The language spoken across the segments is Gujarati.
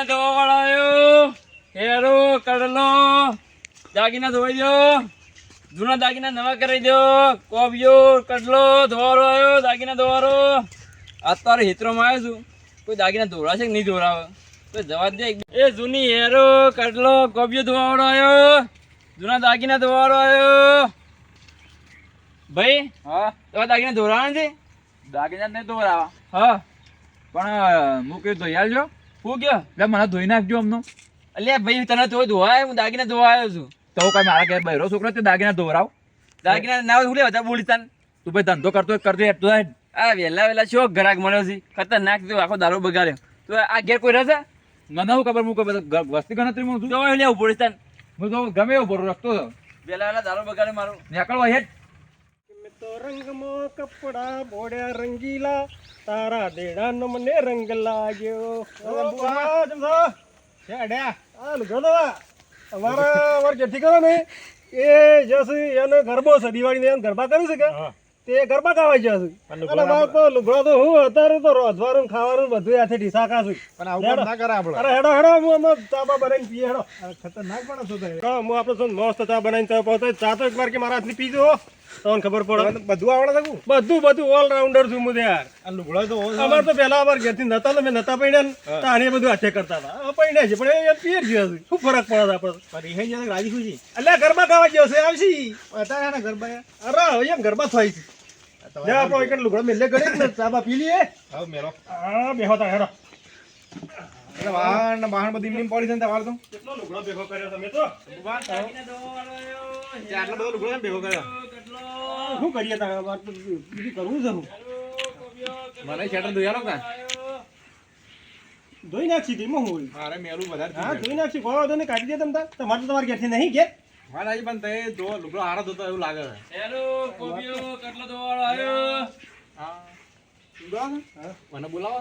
દાગીના ધોવા વાળો આવ્યો હેરો કડલો દાગીના ધોઈ દો જૂના દાગીના નવા કરી દો કોબિયો કડલો ધોવારો આવ્યો દાગીના ધોવારો. અત્યારે હિત્રોમાં આવ્યો છું. કોઈ દાગીના ધોરાશે કે નહીં ધોરાવે તો જવા દે એ જૂની હેરો કડલો કોબિયો ધોવાવાળો આવ્યો જૂના દાગીના ધોવાવાળો આવ્યો ભાઈ હા? તો દાગીના ધોરાવાના છે? દાગીના નહીં ધોરાવા હા. પણ હું કીધું ધોઈ આલજો હું ગયો એટલે મને ધોઈ નાખજો અમનો. અલ્યા ભાઈ તને તો ધોવાય હું દાગીના ધોવા આવ્યો છું. તો કઈ મારા ઘેર બહેરો છોકરો તે દાગીના ધોરાવ દાગીના ના હુલે બધા બોલી તને? તું ભાઈ ધંધો કરતો કરતો કરજો એટલો થાય આ વહેલા વહેલા છો ઘરાક મળ્યો છે? ખતરનાક તો આખો દારૂ બગાડ્યો. તો આ ઘેર કોઈ રહેશે? મને હું ખબર હું બધો વસ્તી ગણતરી તો હવે લેવું પડે તને. હું તો ગમે એવો ભરો રસ્તો વહેલા વહેલા દારૂ બગાડે મારો. નીકળવા હેઠ. તો રંગમાં કપડા બોડ્યા રંગીલા તારા દેડાનો મને રંગ લાગ્યો. અમારા અમારે જેઠી કરો ને. એ જશે એને ગરબો છે દિવાળી ને ગરબા કરી શકે તે ગરબા ગાવા મારે તો લુગડો તો હું અત્યારે તો રોજવાનું ને ખાવાનું બધું હાથે ઢીસા ખાશું પણ આવું ના કરે આપણે. અરે હેડો હેડો હું અમે ચા બા બનાવીને પીએ હેડો. ખતરનાક પણ હતો હું આપણે મસ્ત ચા બનાવીને ચા પહોંચે ચા તો એકવાર કે મારા હાથની પીજો. તમને ખબર પડે? બધું આવડે છે બધું બધું ઓલરાઉન્ડર છું હું તો યાર આ લુગડો તો અમારે તો પેલા અમારે ઘેરથી નતા તો મેં નતા પૈણ્યા ને. આને બધું હાથે કરતા હતા. પૈણ્યા છે પણ એ પિયર ગયા છે. શું ફરક પડે છે આપણે પણ રિહાઈ જાય રાજી ખુશી એટલે ગરબા ખાવા ગયો છે આવશી. અત્યારે એના ગરબા અરે હવે એમ ગરબા થાય છે. લે આપણો એક લુગડા મેલે ગળે ને ચાબા પી લઈએ. હા મેલો હા બેહો તા હેડો. એટલે વાહન વાહન બધી એમની પડી છે ને તમારે તો? કેટલો લુગડો ભેગો કર્યો તમે તો? આટલો બધો લુગડો ભેગો કર્યો. શું કરીએ બીજું કરવું છે મને શેટર ધોઈ આલો કાં? ધોઈ નાખી દીમાં હું? મારે મેલું વધારે હા ધોઈ નાખી. કોઈ વાંધો નહીં કાઢી દે તમ તાર. તમારે તો તમારે ઘેરથી નહીં ઘેર. મારા આવી પણ તે જો લુગડો હારો ધોતો એવું લાગે છે. હેલો કોબીઓ કડલો ધોવાળો આવ્યો? હા. મને બોલાવો.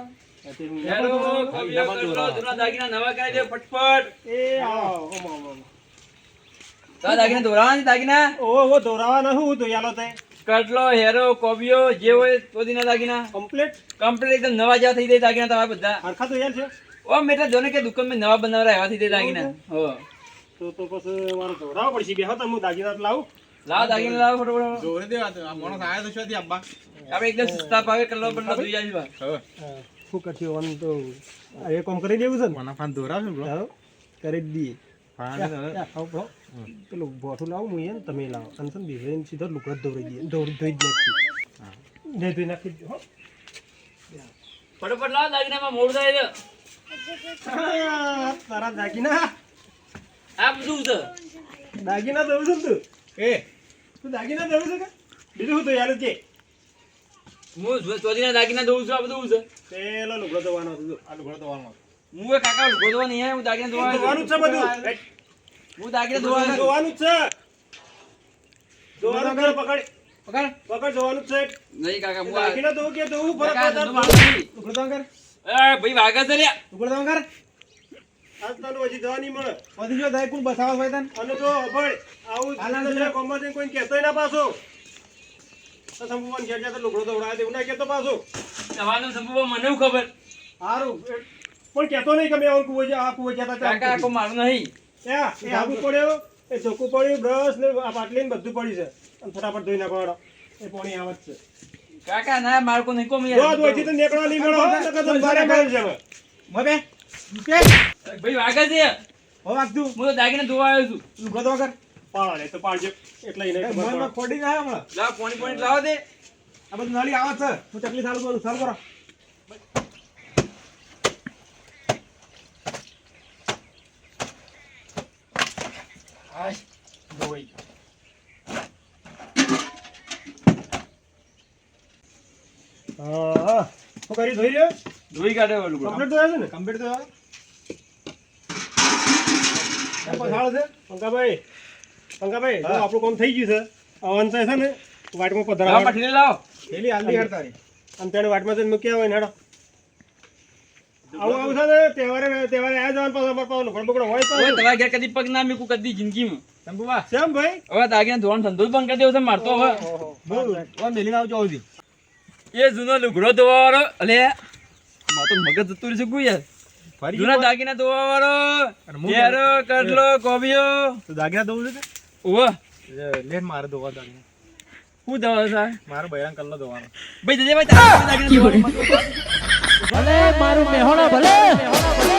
હેરો કોબિયો કડલો જૂના દાગીના નવા કરી દે ફટફટ. એ આવો ઓમ ઓમ. તો આ દાગીના દોરાવાની દાગીના? ઓહો ઓ ધોરાવાના શું? ધોઈ આલો તે. કટલો હેરો કોબિયો જે હોય તોદીના દાગીના. કમ્પ્લીટ કમ્પ્લીટ એકદમ નવા જેવા થઈ જાય દાગીના તમારા બધા. હરખા તો યાર છે. ઓ મેં એટલે જોને કે દુકાન મેં નવા બનાવરા એવા થઈ જાય દાગીના. હો તો તો પછી મારો ધોરાવો પડશે. બે હતા હું દાગીના લાવું. લાવ દાગીના લાવો ફટોફટ. જોરે દેવા તો આ માણસ આયો તો શોધી અબ્બા આપણે એકદમ સસ્તા ભાવે કલર બદલો ધોઈ આવી બા. શું કરશું આમ તો એ કામ કરી દેવું છે મને ફાન છે બ્રો. કરી દઈએ. ફાન. પેલું બોઠું લાવું હું ને તમે લાવો. અને સમજી ને બેસીને સીધો લુગડો દોરી દઈએ દોરી ધોઈ જ નાખી. ધોઈ ધોઈ નાખી દો, હો. ફટોફટ લાવ દાગીનામાં મોડ થાય છે. તારા દાગીના. આ બધું છે? દાગીના દઉં છું તું. એ. તું દાગીના દઉં છે કે? બીજું શું તો યાર કે હું ચોધીના દાગીના દઉં છું આ બધું છે? પેલો લુગડો ધોવાનો હતો આ લુગડો ધોવાનો હું એ કાકા ગોદવા નહીં આવ્યો, હું દાગીના દવાનું ધોવાનું છે બધું. હું દાગીના. ધોવાનું જ છે. ધોવાનું છે, પકડ. પકડ. પકડ ધોવાનું છે. નહીં કાકા હું દાગીના ધોવું કે ધોવું ફરક કાકા, પડે ધંધો તાર. મારો નહીં. લુગડો ધોવા કર એ ભાઈ વાગા છે લ્યા. ધોવા કર આજ તને હજી દવા નહીં મળે. પછી જો દાય કોણ બસાવા હોય તને? અને જો અભળ આવું કોમમાં જઈને કોઈ કહેતો ના પાછો. તો સંપૂર્ણ ઘેર જતા લુગડો તેવું ના કહેતો પાછો. સંભવ મને ખબર. સારું પણ કહેતો નહીં કે મેં આવું કુવો આ કુવો જતા. કાકા આખો મારું નહીં. એ આબુ પડ્યો? એ ચોખ્ખું પડ્યું બ્રશ ને આ પાટલી ને બધું પડ્યું છે. અને ફટાફટ ધોઈ નાખવાડો હેડો. એ પાણી આવે જ છે. કાકા ના મારકો નહીં કોમ જો યાર. ધોઈથી તો નીકળો નકર તો મળે છે હવે. મોબે. કે ભાઈ વાગે છે. હો વાગતું. હું તો દાગીને ધોવા આવ્યો છું. લુગડો ધોવા કર પાડો લે તો પાડજો. એટલે એને. મનમાં ખોડી ના હમણાં. લા પાણી પાણી લાવો દે. આ બધું નળી આવે છે. હું ચકલી સારું કરું સારું કરો. ધોઈ. હા હા. શું કરી ધોઈ રહ્યો ધોઈ કાઢે ઓલું કમ્પ્લીટ થયા છે ને કમ્પ્લીટ થયા પછાડ છે પંકાભાઈ પંકાભાઈ આપણું કામ થઈ ગયું છે હવે છે ને વાટમાં લાવ થેલી પાટીને લાવો પેલી હાલની હેડ અને તેને વાટમાં જઈને મૂક્યા હોય ને હેડો આવું આવું છે તહેવારે તહેવારે આ જવાનું પાછો પાછો લુગડો બુગડો હોય તો તમારા ઘેર કદી પગ ના મૂકું કદી જિંદગીમાં. શંભુબા કેમ ભાઈ? હવે દાગીના ધોવાનું ધંધો બંધ કરી દેવો છે મારતો હવે. બોલ. ઓમ મેલીને આવજો આવજી એ જૂનો લુગડો ધોવાવાળો અલે માર તો મગજ જતું રહેશે કોઈ યાર. જૂના દાગીના ધોવા? વાળો કડલો કોબીઓ. તો દાગીના ધોવું છે ઓવો મારે ધોવા દાગીના. ધોવા સાહેબ મારો બૈરાંગ કલ્લો ધોવાનો. ભાઈ જજે ભાઈ દાગીના ભલે મારું મેહોણા ભલે.